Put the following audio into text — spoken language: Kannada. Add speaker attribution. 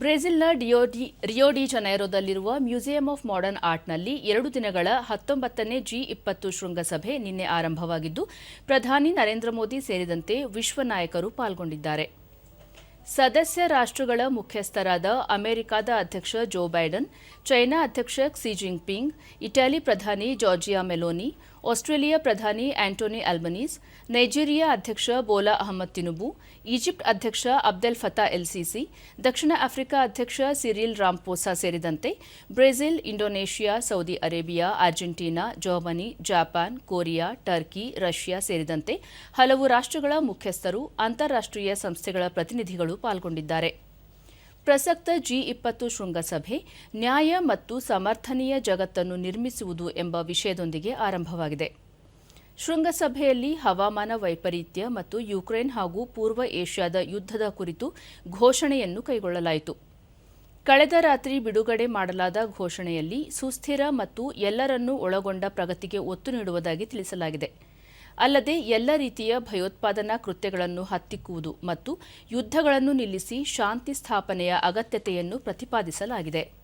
Speaker 1: ಬ್ರೆಜಿಲ್ನ ಡಿಯೋಡಿ ರಿಯೋ ಡಿ ಜನೈರೋದಲ್ಲಿರುವ ಮ್ಯೂಸಿಯಂ ಆಫ್ ಮಾಡರ್ನ್ ಆರ್ಟ್ನಲ್ಲಿ ಎರಡು ದಿನಗಳ ಹತ್ತೊಂಬತ್ತನೇ ಜಿ ಇಪ್ಪತ್ತು ಶೃಂಗಸಭೆ ನಿನ್ನೆ ಆರಂಭವಾಗಿದ್ದು, ಪ್ರಧಾನಿ ನರೇಂದ್ರ ಮೋದಿ ಸೇರಿದಂತೆ ವಿಶ್ವ ನಾಯಕರು ಪಾಲ್ಗೊಂಡಿದ್ದಾರೆ. ಸದಸ್ಯ ರಾಷ್ಟ್ರಗಳ ಮುಖ್ಯಸ್ಥರಾದ ಅಮೆರಿಕದ ಅಧ್ಯಕ್ಷ ಜೋ ಬೈಡನ್, ಚೈನಾ ಅಧ್ಯಕ್ಷ ಕ್ಸಿ ಜಿಂಗ್ಪಿಂಗ್ ಇಟಲಿ ಪ್ರಧಾನಿ ಜಾರ್ಜಿಯಾ ಮೆಲೋನಿ ಆಸ್ಟ್ರೇಲಿಯಾ ಪ್ರಧಾನಿ ಆಂಟೋನಿ ಅಲ್ಬನೀಸ್ ನೈಜೀರಿಯಾ ಅಧ್ಯಕ್ಷ ಬೋಲಾ ಅಹಮದ್ ತಿನುಬು, ಈಜಿಪ್ಟ್ ಅಧ್ಯಕ್ಷ ಅಬ್ದೆಲ್ ಫತಾ ಎಲ್ಸಿಸಿ, ದಕ್ಷಿಣ ಆಫ್ರಿಕಾ ಅಧ್ಯಕ್ಷ ಸಿರಿಲ್ ರಾಂಪೋಸಾ ಸೇರಿದಂತೆ Brazil, Indonesia, Saudi Arabia, Argentina, Germany, Japan, Korea, Turkey, Russia ಸೇರಿದಂತೆ ಹಲವು ರಾಷ್ಟ್ರಗಳ ಮುಖ್ಯಸ್ಥರು ಅಂತಾರಾಷ್ಟ್ರೀಯ ಸಂಸ್ಥೆಗಳ ಪ್ರತಿನಿಧಿಗಳು ಪಾಲ್ಗೊಂಡಿದ್ದಾರೆ. ಪ್ರಸಕ್ತ ಜಿ ಇಪ್ಪತ್ತು ಶೃಂಗಸಭೆ, ನ್ಯಾಯ ಮತ್ತು ಸಮರ್ಥನೀಯ ಜಗತ್ತನ್ನು ನಿರ್ಮಿಸುವುದು ಎಂಬ ವಿಷಯದೊಂದಿಗೆ ಆರಂಭವಾಗಿದೆ. ಶೃಂಗಸಭೆಯಲ್ಲಿ ಹವಾಮಾನ ವೈಪರೀತ್ಯ ಮತ್ತು ಯುಕ್ರೇನ್ ಹಾಗೂ ಪೂರ್ವ ಏಷ್ಯಾದ ಯುದ್ಧದ ಕುರಿತು ಘೋಷಣೆಯನ್ನು ಕೈಗೊಳ್ಳಲಾಯಿತು. ಕಳೆದ ರಾತ್ರಿ ಬಿಡುಗಡೆ ಮಾಡಲಾದ ಘೋಷಣೆಯಲ್ಲಿ ಸುಸ್ಥಿರ ಮತ್ತು ಎಲ್ಲರನ್ನೂ ಒಳಗೊಂಡ ಪ್ರಗತಿಗೆ ಒತ್ತು ನೀಡುವುದಾಗಿ ತಿಳಿಸಲಾಗಿದೆ. ಅಲ್ಲದೆ ಎಲ್ಲ ರೀತಿಯ ಭಯೋತ್ಪಾದನಾ ಕೃತ್ಯಗಳನ್ನು ಹತ್ತಿಕ್ಕುವುದು ಮತ್ತು ಯುದ್ಧಗಳನ್ನು ನಿಲ್ಲಿಸಿ ಶಾಂತಿ ಸ್ಥಾಪನೆಯ ಅಗತ್ಯತೆಯನ್ನು ಪ್ರತಿಪಾದಿಸಲಾಗಿದೆ.